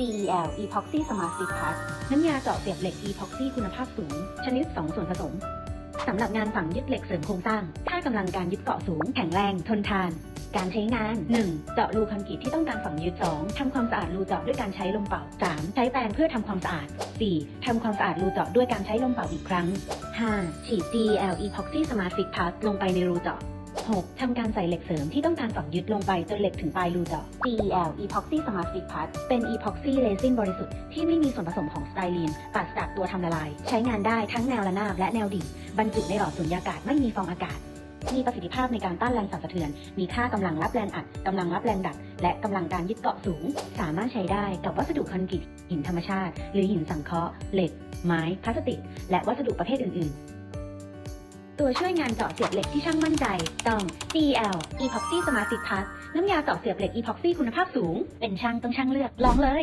DEL Epoxy Smart Fit Plus น้ำยาเจาะเสียบเหล็ก Epoxy คุณภาพสูง ชนิด 2 ส่วนผสม สำหรับงานฝังยึดเหล็กเสริมโครงสร้าง ค่ากำลังการยึดเกาะสูง แข็งแรง ทนทาน การใช้งาน 1. เจาะรูคอนกรีตที่ต้องการฝังยึด 2. ทำความสะอาดรูเจาะด้วยการใช้ลมเป่า 3. ใช้แปรงเพื่อทำความสะอาด 4. ทำความสะอาดรูเจาะด้วยการใช้ลมเป่าอีกครั้ง 5. ฉีด DEL Epoxy Smart Fit Plus ลงไปในรูเจาะ 6. ทำการใส่เหล็กเสริมที่ต้องการฝังยึดลงไปจนเหล็กถึงปลายรูเจาะ DEL Epoxy Smart Fit Plus เป็น Epoxy เรซินบริสุทธิ์ที่ไม่มีส่วนผสมของสไตรีนปราศจากตัวทำละลาย ใช้งานได้ทั้งแนวระนาบและแนวดิ่งบรรจุในหลอดสุญญากาศไม่มีฟองอากาศ มีประสิทธิภาพในการต้านแรงสั่นสะเทือน มีค่ากำลังรับแรงอัดกำลังรับแรงดันและกำลังการยึดเกาะสูง สามารถใช้ได้กับวัสดุคอนกรีตหินธรรมชาติ หรือหินสังเคราะห์เหล็ก ไม้พลาสติก และวัสดุประเภทอื่น ๆ ตัวช่วยงานเจาะเสียบเหล็กที่ช่างมั่นใจ ต้อง DL Epoxy Smart Fit Plus น้ำยาเจาะเสียบเหล็ก Epoxy คุณภาพสูง เป็นช่างต้องช่างเลือก ลองเลย